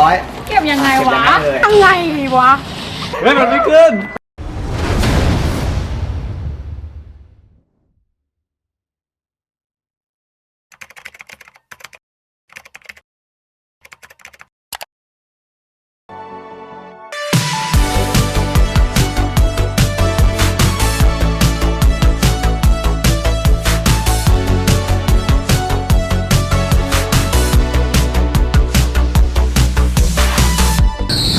ร้อยเก็บยังไงวะ เก็บยังไงเลยยังไงวะ เฮ้ยมันไม่ขึ้น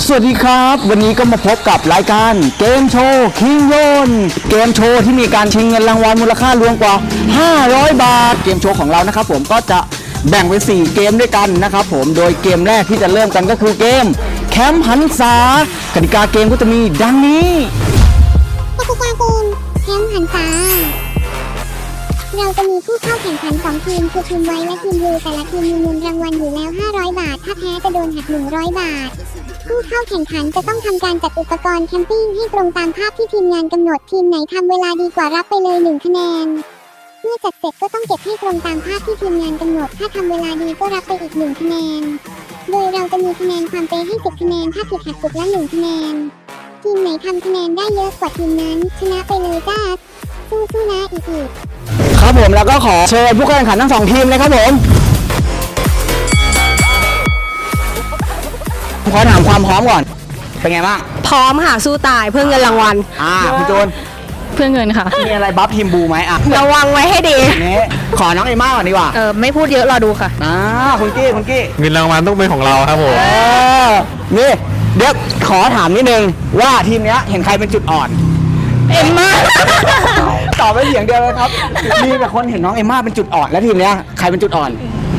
สวัสดีครับ วันนี้ก็มาพบกับรายการเกมโชว์คิงโยนเกมโชว์ที่มีการชิงเงินรางวัลมูลค่ารวมกว่า 500 บาท เกมโชว์ของเรานะครับผมก็จะแบ่งเป็น4เกมด้วยกันนะครับผมโดยเกมแรกที่จะเริ่มกันก็คือเกมแคมป์หันษากติกาเกมก็จะมีดังนี้กติกาเกมแคมป์หันษา เราจะมีผู้เข้าแข่งขัน 2 ทีม คือทีมไว้และทีมยูแต่ละทีมมีเงินรางวัลอยู่แล้ว 500 บาท ถ้าแพ้จะโดนหัก 100 บาท ผู้เข้าแข่งขันจะต้องทำการจัดอุปกรณ์แคมปิ้งให้ตรงตามภาพที่ทีมงานกำหนดทีมไหนทำเวลาดีกว่ารับไปเลย 1 คะแนน เมื่อจัดเสร็จก็ต้องเก็บให้ตรงตามภาพที่ทีมงานกำหนด ถ้าทำเวลาดีก็รับไปอีก 1 คะแนน โดยเราจะมีคะแนนความเป๊ะให้ 10 คะแนน ถ้าผิดหักจุดละ 1 คะแนน ทีมไหนทำคะแนนได้เยอะกว่าทีมนั้น ชนะไปเลยจ้าสู้ๆนะอีกอีก ครับผมแล้วก็ขอเชิญผู้เข้าแข่งขันทั้งสองทีมเลยครับผมขอถามความพร้อมก่อน เป็นไงบ้างพร้อมค่ะสู้ตายเพื่อเงินรางวัล อ่าคุณจูนเพื่อเงินค่ะ มีอะไรบัฟทีมบูไหมอะระวังไว้ให้ดี นี่ขอน้องเอม่าก่อนดีกว่าเออไม่พูดเยอะรอดูค่ะ อ่าคุณกี้คุณกี้เงินรางวัลต้องเป็นของเราครับผม เออนี่เดี๋ยวขอถามนิดนึงว่าทีมเนี้ยเห็นใครเป็นจุดอ่อน เอ็มม่า ตอบไปเสียงเดียวเลยครับ มีแต่คนเห็นน้องเอ็มม่าเป็นจุดอ่อน แล้วทีมเนี้ยใครเป็นจุดอ่อน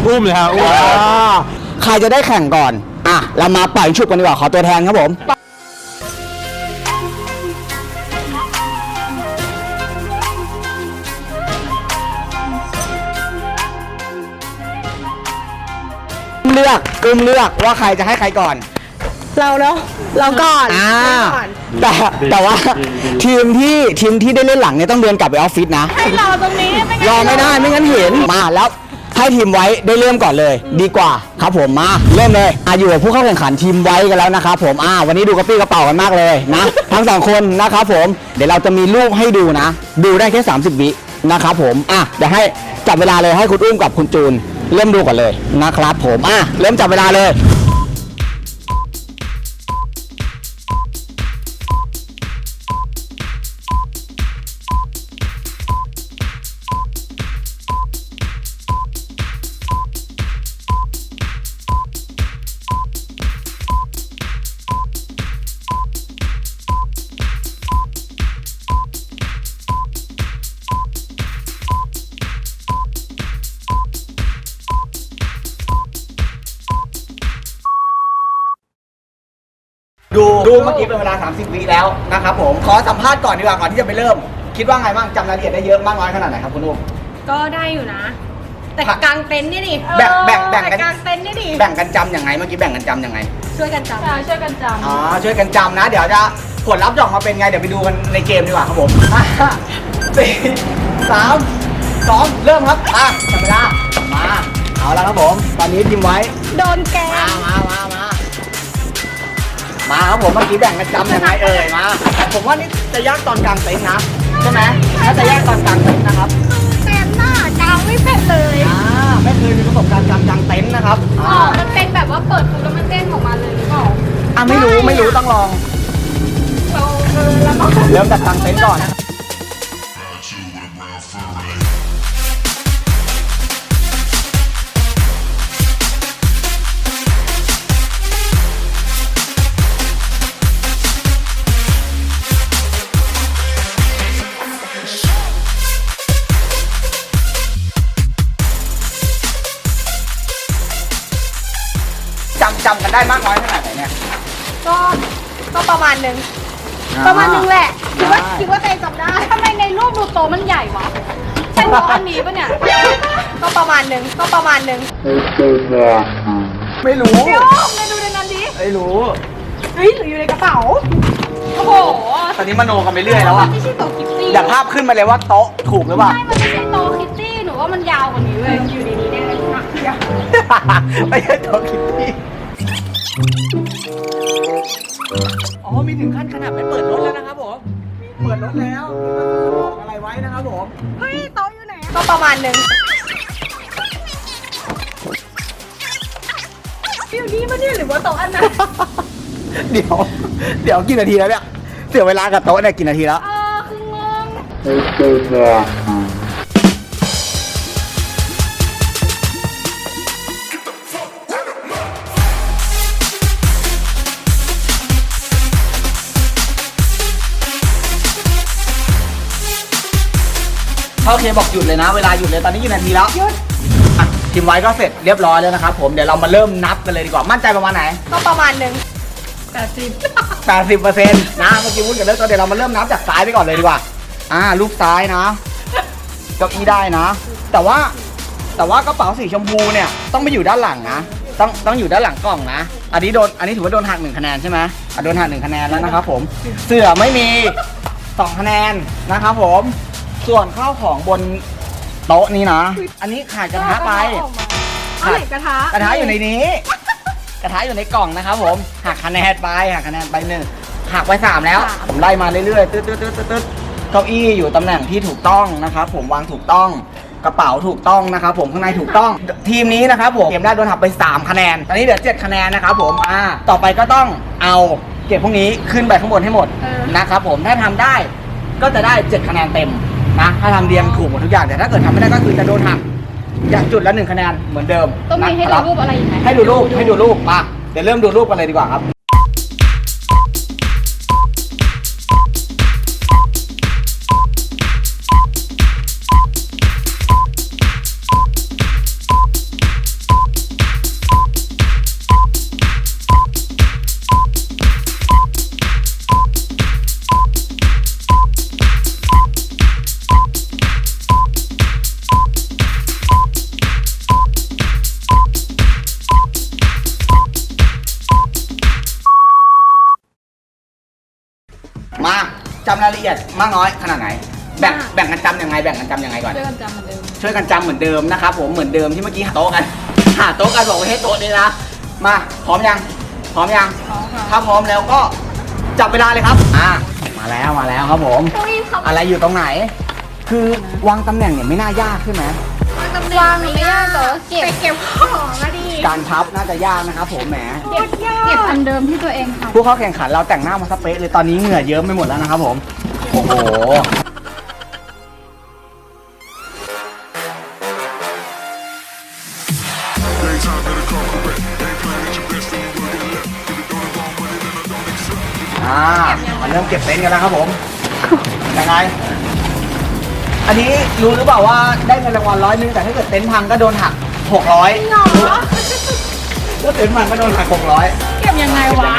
อุ้มเลยครับอุ้มอ่าใครจะได้แข่งก่อน อะ เรามาปล่อยชุบกันดีกว่า ขอตัวแทนครับผมเลือกกึมเลือกว่าใครจะให้ใครก่อน เราเนาะเราก่อนอ่าเราก่อนแต่แต่ว่าทีมที่ทีมที่ได้เล่นหลังเนี่ยต้องเดินกลับไปออฟฟิศนะ ให้รอตรงนี้ไม่งั้นรอไม่ได้ไม่งั้นเห็นมาแล้วให้ทีมไว้ได้เริ่มก่อนเลย ดีกว่าครับผมมาเริ่มเลยอะอยู่กับผู้เข้าแข่งขันทีมไว้กันแล้วนะครับผมอ่าวันนี้ดูกระปี้กระเป๋ากันมากเลยนะ ทั้งสองคนนะครับผมเดี๋ยวเราจะมีรูปให้ดูนะ ดูได้แค่ 30 วินะครับผมอะเดี๋ยวให้จับเวลาเลยให้คุณอุ้มกับคุณจูน เริ่มดูก่อนเลยนะครับผมอะเริ่มจับเวลาเลย เมื่อกี้เป็นเวลา 30 วิแล้วนะครับผมขอสัมภาษณ์ก่อนดีกว่าก่อนที่จะไปเริ่ม คิดว่าไงบ้างจำรายละเอียดได้เยอะมากน้อยขนาดไหนครับคุณอุ้ม ก็ได้อยู่นะ แต่กลางเต็นท์นี่ดิแบ่งแบ่งแบ่งกันแต่กลางเต็นท์นี่ดิแบ่งกันจำยังไงเมื่อกี้แบ่งกันจำยังไงช่วยกันจใช่ช่วยกันจอ๋อช่วยกันจำนะ เดี๋ยวจะผลลัพธ์จะออกมาเป็นไงเดี๋ยวไปดูกันในเกมดีกว่าครับผมห้าสี่สามสองเริ่มครับอะจับเวลามาเอาแล้วครับผม ตอนนี้ทีมไว้ำโดนแกมามามามา มาครับผมเมื่อกี้แบ่งกันจำยังไงเอ่ยมา ผมว่านี่จะยากตอนกลางเต็นท์นะใช่ไหมน่าจะยากตอนกลางเต็นท์นะครับเต็มหน้ากลางไม่เป็นเลยอ่าไม่เคยมีประสบการณ์การกลางเต็นท์นะครับำอ๋อ่าอมันเป็นแบบว่าเปิดปุ๊บแล้วมันเต้นออกมาเลยหรือเปล่าอะไม่รู้ไม่รู้ต้องลองเราเออแล้วก็เริ่มจากกลางเต็นท์ก่อนนะจ ประมาณหนึงประมาณหนึงแหละคิดว่าได้คิดว่าตัวเองจำได้ทำไมในรูปดูโตะมันใหญ่วะใช่เพราะอันนี้ปะเนี่ยก็ประมาณหนึงก็ประมาณหนึงไม่รู้ เดี๋ยวไปดูในนั้นดิไม่รู้ เฮ้ยหรืออยู่ในกระเป๋าโอ้โหตอนนี้มโนกันไปเรื่อยแล้วอะไม่ใช่โตะคิตตี้อยากภาพขึ้นมาเลยว่าโต๊ะถูกหรือเปล่า ใช่ มันไม่ใช่โตะคิตตี้หนูว่ามันยาวกว่านี้เลยอยู่ในนี้แน่เลยค่ะไม่ใช่โต๊ะคิด ถึงขั้นขนาดไปเปิดรถแล้วนะครับผมเปิดรถแล้วก็คือบอกอะไรไว้นะครับผม เฮ้ยโต๊ะอยู่ไหนก็ประมาณหนึ่งอยู่นี่มาเนี่ยหรือว่าโต๊ะอันนั้นเดี๋ยว เดี๋ยวกี่นาทีแล้วเนี่ย เสียเวลากับโต๊ะเนี่ยกี่นาทีแล้ว เออคืองง โอเคบอกหยุดเลยนะ เวลาหยุดเลยตอนนี้กี่นาทีแล้วหยุดทีมไว้ก็เสร็จเรียบร้อยแล้วนะครับผมเดี๋ยวเรามาเริ่มนับกันเลยดีกว่ามั่นใจประมาณไหน ก็ประมาณหนึ่งแปดสิบ80เปอร์เซ็นต์นะเมื่อกี้วุ้นกับเลิกตัวเดี๋ยวเรามาเริ่มนับจากซ้ายไปก่อนเลยดีกว่า อ่า ลูกซ้ายนะเก้าอี้ได้นะ แต่ว่าแต่ว่ากระเป๋าสีชมพูเนี่ยต้องไปอยู่ด้านหลังนะ ต้องต้องอยู่ด้านหลังกล่องนะ อันนี้โดนอันนี้ถือว่าโดนหักหนึ่งคะแนนใช่ไหมอะโดนหักหนึ่งคะแนนแล้วนะครับผม เสื้อไม่มีสองคะแนนนะครับผม ส่วนข้าวของบนโต๊ะนี้นะ อันนี้ขาดกระทะไป เอาไหนกระทะกระทะอยู่ในนี้ กระทะอยู่ในกล่องนะครับผมหักคะแนนไปหักคะแนนไปหนึ่งหักไปสามแล้ว ผมไล่มาเรื่อยๆตึ๊ดตึ๊ดตึ๊ดตึ๊ดตึ๊ดเก้าอี้อยู่ตำแหน่งที่ถูกต้องนะครับผมวางถูกต้องกระเป๋าถูกต้องนะครับผมข้างในถูกต้อง ทีมนี้นะครับผมเกมได้โดนหักไป 3 คะแนน ตอนนี้เหลือ 7 คะแนนนะครับผมอ่าต่อไปก็ต้องเอาเก็บพวกนี้ขึ้นไปข้างบนให้หมดนะครับผมถ้าทำได้ก็จะได้ 7 คะแนนเต็ม นะถ้าทำเรียงถูกหมดทุกอย่างแต่ถ้าเกิดทำไม่ได้ก็คือจะโดนหักอย่างจุดละหนึ่งคะแนนเหมือนเดิมต้องมีให้นะคดูรับรูปอะไรอีกไหมให้ดูรูปให้ดูรูปมาเดี๋ยวเริ่มดูรูปกันเลยดีกว่าครับ มากน้อยขนาดไหน แบ่งแบ่งกันจำยังไงแบ่งกันจำยังไงก่อน ช่วยกันจำเหมือนเดิม ช่วยกันจำเหมือนเดิมนะครับผมเหมือนเดิมที่เมื่อกี้หาโต๊ะกัน หาโต๊ะกันบอกว่าให้โต๊ะนี้นะมาพร้อมยังพร้อมยังพร้อมค่ะ ถ้าพร้อมแล้วก็จับเวลาเลยครับอ่ามาแล้วมาแล้วครับผมเก้าอี้เขาอะไรอยู่ตรงไหน คือวางตำแหน่งเนี่ยไม่น่ายากใช่ไหมวางไม่ยากแต่ว่าเก็บไปเก็บของอะดิการพับน่าจะยากนะครับผมแหม เก็บยากเก็บอันเดิมที่ตัวเองทผู้เข้าแข่งขันเราแต่งหน้ามาสเปซเลยตอนนี้เหงื่อเยิ้มไปหมดแล้วนะครับผมโอ้โห อ่ามันเริ่มเก็บเต็นท์กันแล้วครับผม ยังไง อันนี้รู้หรือเปล่าว่าได้เงินรางวัลร้อยนึงแต่ถ้าเกิดเต็นท์พังก็โดนหักหกร้อยหรอถ้าเต็นท์พังก็โดนหักหกร้อยำเก็บยังไงวะ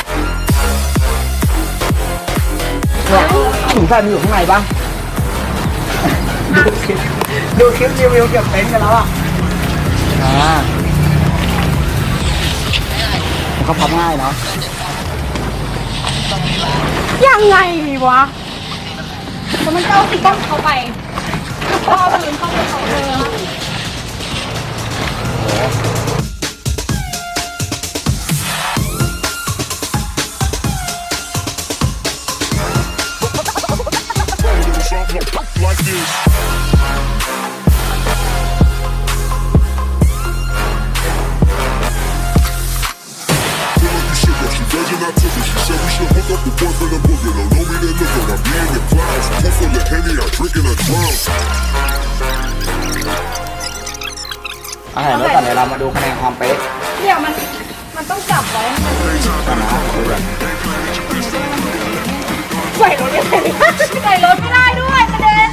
เนี่ยถุงใส่มันอยู่ข้างในปะดูคลิปดูคลิปรีวิวเก็บเต็นท์กันแล้วอะอ่ามันก็พับง่ายเนาะยังไงวะเพราะมันก็เอาสีต้องเข้าไปก็เอาปืนเข้าไปเขาเลย อ่าเดี๋ยวก่อนเดี๋ยวเรามาดูคะแนนความเป๊ะเดี๋ยวมันมันต้องจับไว้ให้มันกันนะดูกันใส่รถยังไงใส่รถไม่ได้ด้วยประเด็น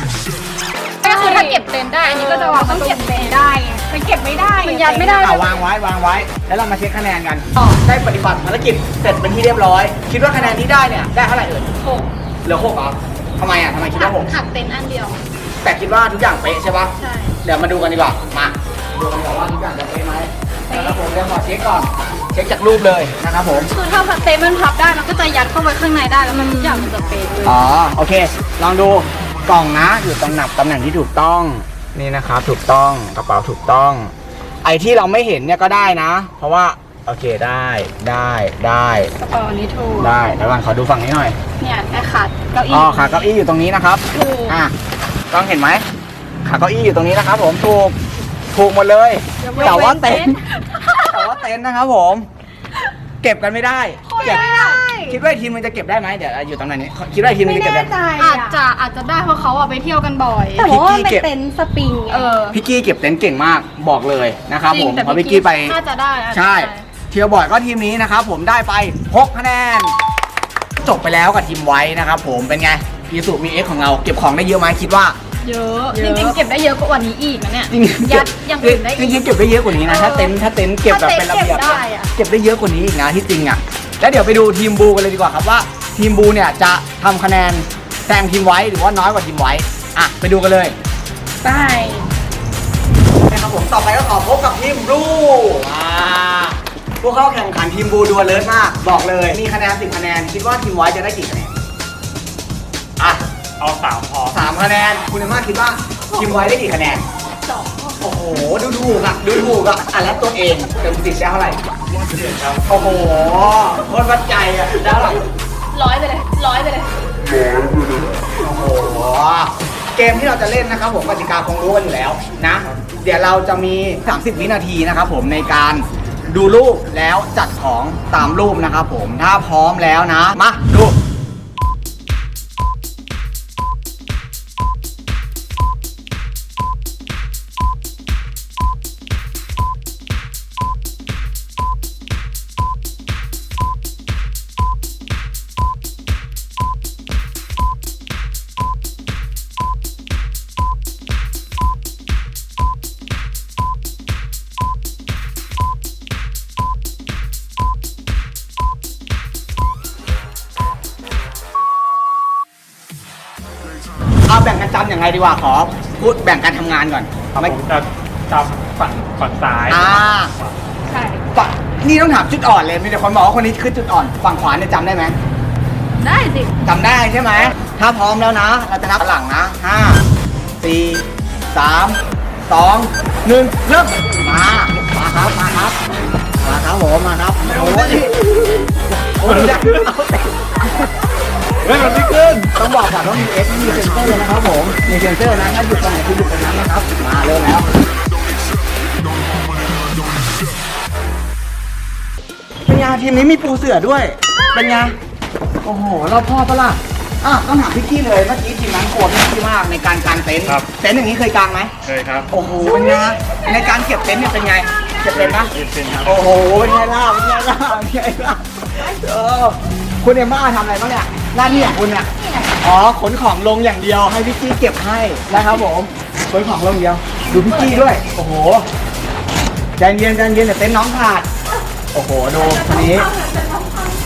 ก็คือถ้าเก็บเต็นท์ได้อันนี้ก็จะวางต้องเก็บเต็นได้ไงมันเก็บไม่ได้มันยัดไม่ได้อ่าวางไว้วางไว้ แล้วเรามาเช็คคะแนนกันอ๋อได้ปฏิบัติภารกิจเสร็จเป็นที่เรียบร้อย คิดว่าคะแนนที่ได้เนี่ยได้เท่าไหร่เอ่ยหกเหลือหกเหรอทำไมอะทำไมคิดว่าหกหักเต็นท์อันเดียว แต่คิดว่าทุกอย่างเป๊ะใช่ปะใช่เดี๋ยวมาดูกันดีกว่ามา ดูกันดีกว่าว่าทุกอย่างจะเป๊ะไหมนะครับผมเดี๋ยวขอเช็คก่อน เช็คจากรูปเลยนะครับผม คือถ้าเต็นท์มันพับได้มันก็จะยัดเข้าไปข้างในได้แล้วมันทุกอย่างมันจะเป๊ะเลยอ๋อโอเค ลองดูกล่องนะอยู่ตำแหน่งตำแหน่งที่ถูกต้องนี่นะครับถูกต้องกระเป๋าถูกต้องออ้ที่เราไม่เห็นเนี่ยก็ได้นะ เพราะว่าโอเคได้ได้ได้กระเป๋านี้ถูกได้แล้วกันขอดูฝั่งนี้หน่อยเนี่ยไอ้ขาเก้าอี้อ๋อขาเก้าอี้อยู่ตรงนี้นะครับถูกอะกล้องเห็นไหมขาเก้าอี้อยู่ตรงนี้นะครับผมถูก ถูกหมดเลยยกเว้นแต่ว่าเต็นเต็นท์ท์แต่ว่าเต็นท์นะครับผม เก็บกันไม่ได้เก็บคิดว่าทีมมันจะเก็บได้ไหมเดี๋ยวอยู่ตรงไหนนี้คิดว่าทีมมันไม่จะเก็บแน่ได้ใจอาจจะอาจจะได้เพราะเขาอะไปเที่ยวกันบ่อย แต่ว่ามันพี่กี้เป็นเก็บเต็นท์สปริงไงเออพี่กี้เก็บเต็นท์เก่งมากบอกเลยนะครับจริผงมแต่เพราะพี่กี้ไปน่าจะได้อาจจะใช่ได้เทียร์บอยก็ทีมนี้นะครับผมได้ไป6คะแนนจบไปแล้วกับทีมไว้นะครับผมเป็นไงอีสุมีเอ็กของเราเก็บของได้เยอะไหมคิดว่า เยอะจริงๆเก็บได้เยอะกว่านี้อีกนะเนี่ยจริงๆยัดอย่างอื่นได้จอีก ริงๆเก็บได้เยอะกว่านี้นะ ถ้าเต็นท์ถ้าเต็นท์เก็บแบบเป็นระเบียบถ้าเต็นท์เก็บได้อะ เก็บได้เยอะกว่านี้อีกนะที่จริงอะแล้วเดี๋ยวไปดูทีมบูกันเลยดีกว่าครับว่า ทีมบูเนี่ยจะทำคะแนนแซงทีมไว้หรือว่าน้อยกว่าทีมไว้อะไปดูกันเลยได้นะครับผมต่อไปก็ขอพบกับทีมบลูอ่าผู้เข้าแข่งขันทีมบลูดูเลิศมากบอกเลย มีคะแนน10คะแนนคิดว่าทีมไว้จะได้กี่คะแนนอะ เอาสามพอ สามคะแนน คุณเอมมาคิดว่าทีมไว้ได้กี่คะแนน สองโอ้โห ดูถูกอะ ดูถูกอะอะแล้วตัวเองเต็มสิบได้เท่าไหร่ โอ้โหโคตรวัดใจอะได้เท่าไหร่ ร้อยไปเลยร้อยไปเลย โอ้โห เกมที่เราจะเล่นนะครับผมกติกาคงรู้กันอยู่แล้วนะ เดี๋ยวเราจะมี 30 วินาทีนะครับผมในการดูรูปแล้วจัดของตามรูปนะครับผม ถ้าพร้อมแล้วนะ มา ดู ยังไงดีกว่าขอพูดแบ่งการทำงานก่อนเอาไหมผมจะจำฝั่งฝั่งซ้ายอ่าใช่ฝั่งนี่ต้องถามจุดอ่อนเลยมีแต่คนบอกว่าคนนี้คือจุดอ่อนฝั่งขวาเนี่ยจำได้ไหมได้สิจำได้ใช่ไหมถ้าพร้อมแล้วนะ เราจะนับหลังนะห้าสี่สามสองหนึ่งเริ่มมามาครับมาครับมาครับผมมาครับโอ้โหนี่โอ้โหเอาเตะเฮ้ยมันไม่ขึ้นต้องบอกก่อนว่ามีเอสมีเซนเซอร์นะครับผมมีเซนเซอร์นะถ้าหยุดตรงไหนคือหยุดตรงนั้นนะครับ มาเริ่มแล้วเป็นไงทีมนี้มีปูเสือด้วย เป็นไงโอ้โหเราพ่อปะล่ะอะต้องถามพี่กี้เลยเมื่อกี้ทีมนั้นกลัวพี่กี้มากในการกางเต็นท์ครับ เต็นท์อย่างนี้เคยกางไหมเคยครับโอ้โหเป็นไงในการเก็บเต็นท์เนี่ยเป็นไงเก็บเป็นปะเป็นครับ โอ้โหเป็นไงล่ะเป็นไงล่ะเป็นไงล่ะเออคุณเอมม่าทำอะไรบ้างเนี่ยหน้าที่ของคุณเนี่ยอ๋อขนของลงอย่างเดียวให้พี่กี้เก็บให้นะครับผมขนของลงอย่างเดียว ดูพี่กี้ด้วย โอ้โหใจเย็นใจเย็นเดี๋ยวเต็นท์น้องขาด โอ้โหดูคนนี้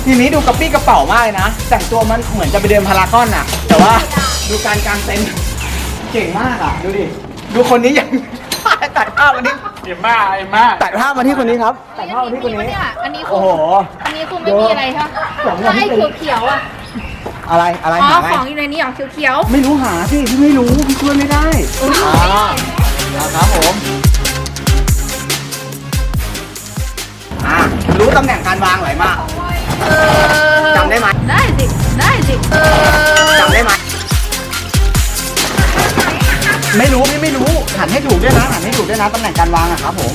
ทีนี้ดูกระปี้กระเป๋ามากเลยนะ แต่งตัวมันเหมือนจะไปเดินพารากอนอะแต่ว่าดูการกางเต็นท์เก่งมากอะดูดิ ดูคนนี้ยัง ตัดภาพมาที่เอ็มม่าเอ็มม่าตัดภาพมาที่คนนี้ครับ ตัดภาพมาที่คนนี้เนี่ยอันนี้คืโอ้อโห อันนี้คือไม่มีอะไรใช่ไหมผมแล้วไอ้ไม่เป็นเขียวๆอะ อะไรอะไรอ๋อหาไงของอยู่ในนี้เหรอเขียวไม่รู้หาสิพี่ไม่รู้พี่ช่วยไม่ได้อ่าครับผมอ่ารู้ตำแหน่งการวางไหวมากๆเออจำได้ไหมได้สิได้สิเออจำได้ไหมไม่รู้พี่ไม่รู้หันให้ถูกด้วยนะหันให้ถูกด้วยนะตำแหน่งการวางอะครับผม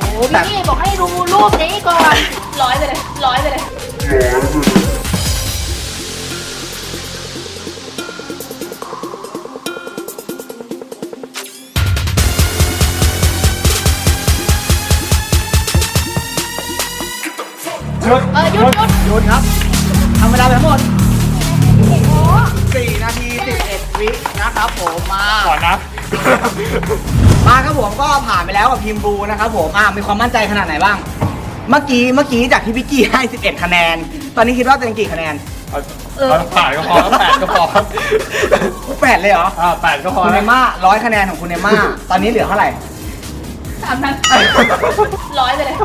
โอ้พี่นี่บอกให้ดูรูปนี้ก่อนร้อยไปเลยร้อยไปเลย ดเออหยุดหยุดหยุดครับทำเวลาไปทั้งหมด4นาที11วินะครับผมมา ก่อนนะ มาครับผมก็ผ่านไปแล้วกับทีมบลูนะครับผมอ่ามีความมั่นใจขนาดไหนบ้าง เมื่อกี้เมื่อกี้จากที่พี่กี้ให้ 11 คะแนน ตอนนี้คิดว่าตัวเองกี่คะแนนเอาเอาแปดก็พอแล้วแปดก็พอแปดเลยเหรออ่าแปดก็พอคุณเอแล้วมม่าร้อยคะแนนของคุณเอมม่าตอนนี้เหลือเท่าไหร่ สามพันร้อยไปเลย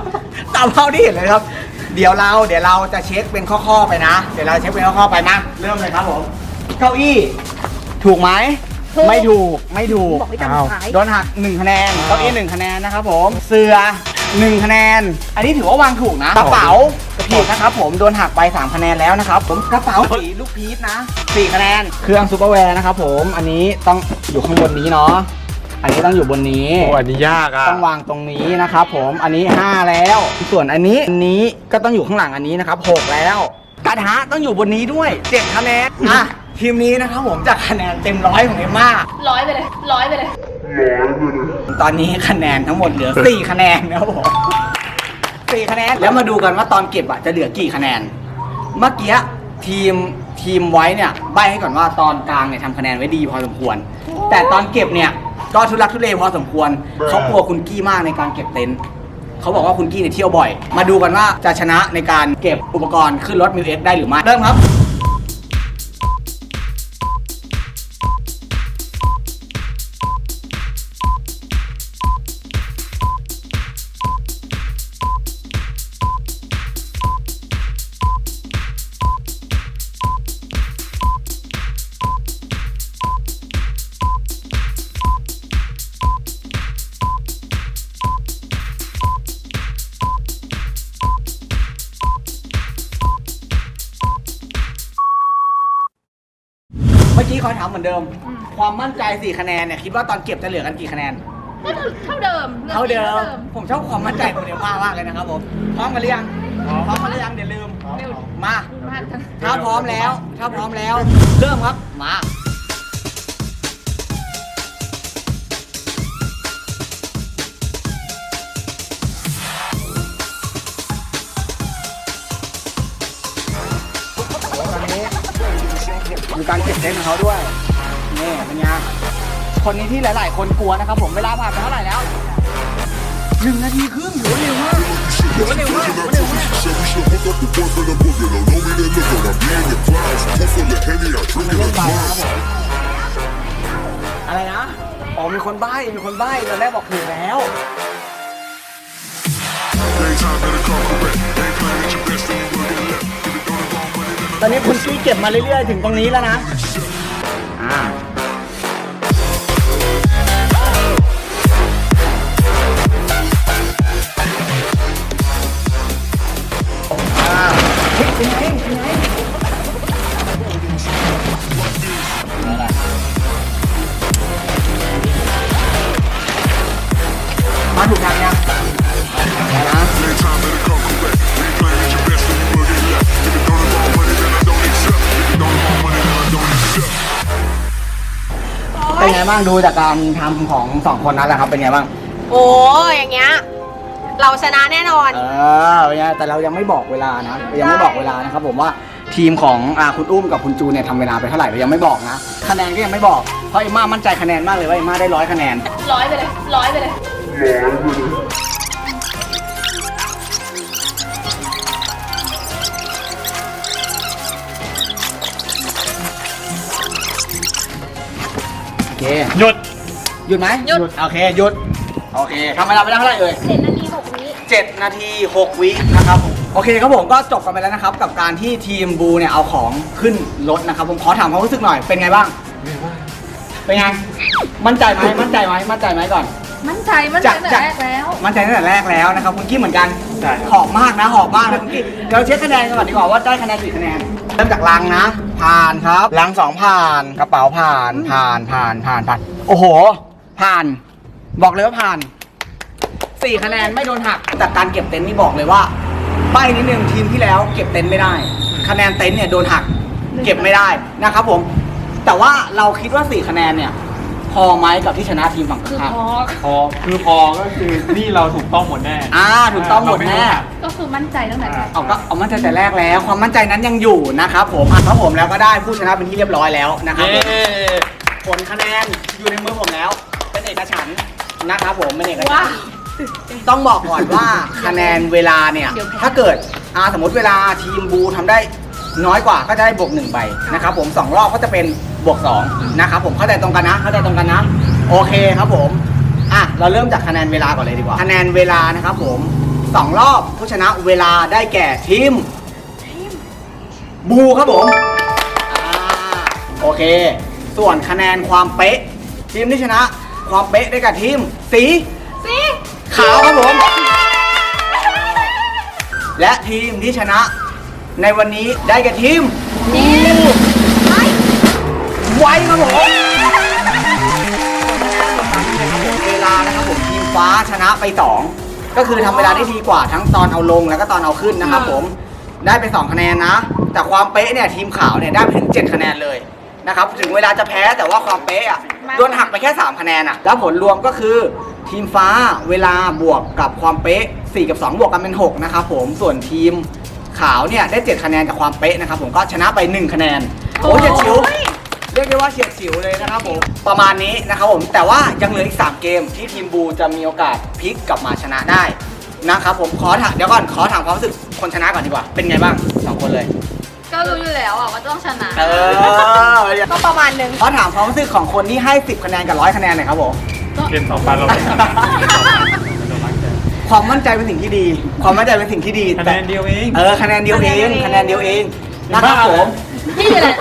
ตามเท่าที่เห็นเลยครับ เดี๋ยวเราเดี๋ยวเราจะเช็คเป็นข้อๆไปนะ เดี๋ยวเราเช็คเป็นข้อๆไปนะเริ่มเลยครับผมเก้าอี้ ถูกไหมไม่ถูกไม่ถูกบอกให้จำท้าย โดนหักหนึ่งคะแนนเก้าอี้หนึ่งคะแนนนะครับผมเสือหนึ่งคะแนน อันนี้ถือว่าวางถูกนะกระเป๋าผิดนะครับผมโดนหักไปสามคะแนนแล้วนะครับผมกระเป๋าสีลูกพีชนะสี่คะแนนเครื่องซูเปอร์แวร์นะครับผมอันนี้ต้องอยู่ข้างบนนี้เนาะ อันนี้ต้องอยู่บนนี้ โอ้อันนี้ยากอะ ต้องวางตรงนี้นะครับผมอันนี้ 5 แล้ว ส่วนอันนี้อันนี้ก็ต้องอยู่ข้างหลังอันนี้นะครับ6แล้ว กระทะต้องอยู่บนนี้ด้วย7คะแนนอะทีมนี้นะครับผมจากคะแนนเต็มร้อยของเอ็มม่าร้อยไปเลยร้อยไปเลยตอนนี้คะแนนทั้งหมดเหลือ 4 คะแนนนะครับผม4คะแนนแล้วมาดูกันว่าตอนเก็บอะจะเหลือกี่คะแนน เมื่อกี้ทีมทีมไว้เนี่ยใบให้ก่อนว่าตอนกลางเนี่ยทำคะแนนไว้ดีพอสมควร แต่ตอนเก็บเนี่ย ก็ทุลักทุเลพอสมควร เขากลัวคุณกี้มากในการเก็บเต็นท์เขาบอกว่าคุณกี้เนี่ยเที่ยวบ่อย มาดูกันว่าจะชนะในการเก็บอุปกรณ์ขึ้นรถมิวเอ็กได้หรือไม่เริ่มครับ อกี้ขอถามเหมือนเดิมความมั่นใจ4คะแนนเนี่ยคิดว่าตอนเก็บจะเหลือกันกี่คะแนน ก็เท่าเดิมเท่าเดิม ผมชอบความมั่นใจของเดียวมากมากเลยนะครับผม พร้อมกันหรือยัง พร้อมกันหรือยังเดี๋ยวลืม เร็วมา มากทั้ง ถ้าพร้อมแล้ว ถ้าพร้อมแล้ว เริ่มครับ มา มีการเก็บเต็นท์ของเขาด้วยนี่เป็นไงคนนี้ที่หลาย ๆ คนกลัวนะครับผมเวลาผ่านไปเท่าไหร่แล้วหนึ่งนาทีครึ่งถือว่าเร็วมากถือว่าเร็วมากถือว่าเร็วมาก Said we should hook up the boyfriend and boogie. Don't know me, they look on. I'm in the clouds. Pool full of Henny, I drink มัน it เล่น like ไป clouds. นะครับผมอะไรนะ อ๋อ มีคนใบ้ มีคนใบ้ตอนแรกบอกถูกแล้ว Daytime better come correct. Ain't playing at your best ตอนนี้คุณกี้เก็บมาเรื่อยๆ ถึงตรงนี้แล้วนะ อ่า บ้างดูจากการทำของสองคนนั้นแหละครับเป็นไงบ้าง โอ้อย่างเงี้ย เราชนะแน่นอน เออเป็นไงแต่เรายังไม่บอกเวลานะเรายังไม่บอกเวลานะครับผมว่าทีมของอ่าคุณอุ้มกับคุณจูนเนี่ยทำเวลาไปเท่าไหร่เรายังไม่บอกนะคะแนนก็ยังไม่บอกเพราะเอ็มม่ามั่นใจคะแนนมากเลยว่าเอ็มม่าได้ร้อยคะแนนร้อยไปเลยร้อยไปเลยโอเค หยุด หยุดไหมหยุด โอเค หยุด โอเคทำเวลาไปได้เท่าไหร่เอ่ย เจ็ดนาทีหกวิ7 นาที 6 วินะครับผมโอเคครับผมก็จบกันไปแล้วนะครับ กับการที่ทีมบูเนี่ยเอาของขึ้นรถนะครับ ผมขอถามความรู้สึกหน่อยเป็นไงบ้าง เป็นไง มั่นใจไหมมั่นใจไหมมั่นใจไหมก่อน มั่นใจมั่นใจตั้งแต่แรกแล้ว มั่นใจตั้งแต่แรกแล้วนะครับคุณกี้เหมือนกันใช่ครับ หอบมากนะหอบมากนะคุณกี้เดี๋ยวเช็คคะแนนกันก่อนดีกว่าว่าได้คะแนนกี่คะแนน เริ่มจากลังนะ ผ่านครับลังสองผ่าน กระเป๋าผ่าน ผ่านผ่านผ่านผ่าน โอ้โห ผ่าน บอกเลยว่าผ่านสี่คะแนนไม่โดนหักแต่การเก็บเต็นท์นี่บอกเลยว่าป้ายนิดนึงทีมที่แล้วเก็บเต็นท์ไม่ได้ คะแนนเต็นท์เนี่ยโดนหัก เก็บไม่ได้นะครับผม แต่ว่าเราคิดว่าสี่คะแนนเนี่ย อไหมกับที่ชนะทีมฝั่งตรงข้ามพอพอคือพอก็คือนี่เราถูกต้องหมดแน่ อ่าถูกต้องหมดแน่ ก็คือมั่นใจตั้งแต่แรกเอาก็เอามั่นใจแต่แรกแล้ว ความมั่นใจนั้นยังอยู่นะครับผมอะครับผมแล้วก็ได้ผู้ชนะเป็นที่เรียบร้อยแล้วนะครับผมผลคะแนนอยู่ในมือผมแล้ว เป็นเอกฉันท์นะครับผมเป็นเอกฉัว้านวท์ ต้องบอกก่อนว่า คะแนนเวลาเนี่ยเดี๋ยวแพ้ถ้าเกิดอ่าสมมติเวลาทีมบูทำได้ น้อยกว่าก็จะได้บวกหนึ่งใบนะครับผมสองรอบก็จะเป็นบวกสองนะครับผมเข้าใจตรงกันนะเข้าใจตรงกันนะ โอเคครับผมอะเราเริ่มจากคะแนนเวลาก่อนเลยดีกว่าคะแนนเวลานะครับผมสองรอบผู้ชนะเวลาได้แก่ทีมบูครับผมอ่าโอเค ส่วนคะแนนความเป๊ะ ทีมที่ชนะความเป๊ะได้กับทีม สีสิขาวครับผม และทีมที่ชนะ ในวันนี้ได้กับทีมนี่ไว้ครับผมเวลานะครับผมทีมฟ้าชนะไป 2 ก็คือทำเวลาได้ดีกว่าทั้งตอนเอาลงแล้วก็ตอนเอาขึ้นนะครับผมได้ไป 2 คะแนนนะ แต่ความเป๊ะเนี่ยทีมขาวเนี่ยได้ไปถึง 7 คะแนนเลยนะครับถึงเวลาจะแพ้แต่ว่าความเป๊ะอะโดนหักไปแค่ 3 คะแนนอะแล้วผลรวมก็คือทีมฟ้าเวลาบวกกับความเป๊ะ 4 กับ 2 บวกกันเป็น 6 นะครับผมส่วนทีม ขาวเนี่ยได้ 7 คะแนนจากความเป๊ะนะครับผมก็ชนะไป 1 คะแนนโอ้ยจะชิวเรียกได้ว่าเฉียดฉิวเลยนะครับผมประมาณนี้นะครับผมแต่ว่ายังเหลืออีก 3 เกมที่ทีมบูจะมีโอกาสพลิกกลับมาชนะได้นะครับผมขอถามเดี๋ยวก่อนขอถามความรู้สึกคนชนะก่อนดีกว่าเป็นไงบ้างสองคนเลย ก็รู้อยู่แล้วอะว่าต้องชนะเออก็ประมาณหนึ่งขอถามความรู้สึกของคนที่ให้ 10 คะแนนกับร้อยคะแนนหน่อยครับผม เกมต่อไปเราไม่ชนะเรารักแต่ ความมั่นใจเป็นสิ่งที่ดี ความมั่นใจเป็นสิ่งที่ดีคะแนนเดียวเองเออคะแนนเดียวเองคะแนนเดียวเองนะครับผมนี่แหละ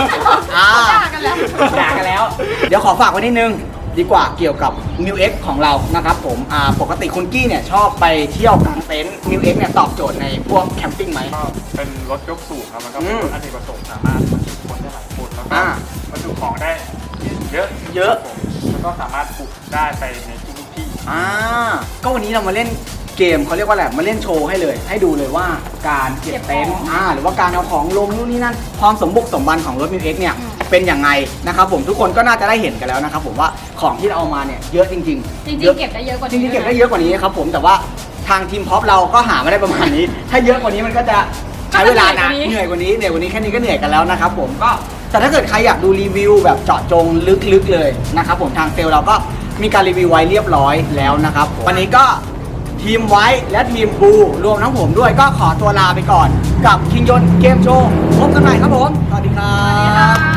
อ่าด่ากันแล้วด่ากันแล้ว เดี๋ยวขอฝากไว้นิดนึงดีกว่าเกี่ยวกับ m ิว X ของเรานะครับผมอ่าปกติคุณกี้เนี่ยชอบไปเที่ยวกลางเต็นท์ m ิว X เนี่ยตอบโจทย์ในพวกแคมปิ้งไหม ก็เป็นรถยกสูงครับ มันก็อืเป็นมรถอเนกประสงค์สามารถบรรทุกคนได้หลายคนแล้วก็อ่า บรรจุของได้เยอะเยอะ ครับผมแล้วก็สามารถปลูกได้ไปในทุกๆที่ อ่าก็วันนี้เรามาเล่น เกมเขาเรียกว่าอะไรมาเล่นโชว์ให้เลย ให้ดูเลยว่าการเก็บเต็นท์อ่าหรือว่าการเอาของลงนู่นนี่นั่นความสมบุกสมบันของรถมิวเอ็กเนี่ยเป็นอย่างไงนะครับผมทุกคนก็น่าจะได้เห็นกันแล้วนะครับผมว่าของที่เราเอามาเนี่ยเยอะจริงๆจริงยอะ ๆ เก็บได้เยอะกว่าจนี้ริงๆเก็บได้เยอะกว่านี้ครับผมแต่ว่าทางทีมพ็อปเราก็หามาได้ประมาณนี้ ถ้าเยอะกว่านี้มันก็จะใช้เวลานานเหนื่อยกว่านี้เหนื่อยกว่านี้แค่นี้ก็เหนื่อยกันแล้วนะครับผมก็แต่ถ้าเกิดใครอยากดูรีวิวแบบเจาะจงลึกๆเลยนะครับผมทางเซลล์เราก็มีการรีวิวไว้เรียบร้อยแล้วนะครับวันนี้ก็ ทีมไว้และทีมบูรวมทั้งผมด้วยก็ขอตัวลาไปก่อน กับคิงยนเกมโชว์พบกันใหม่ครับผม สวัสดีครับ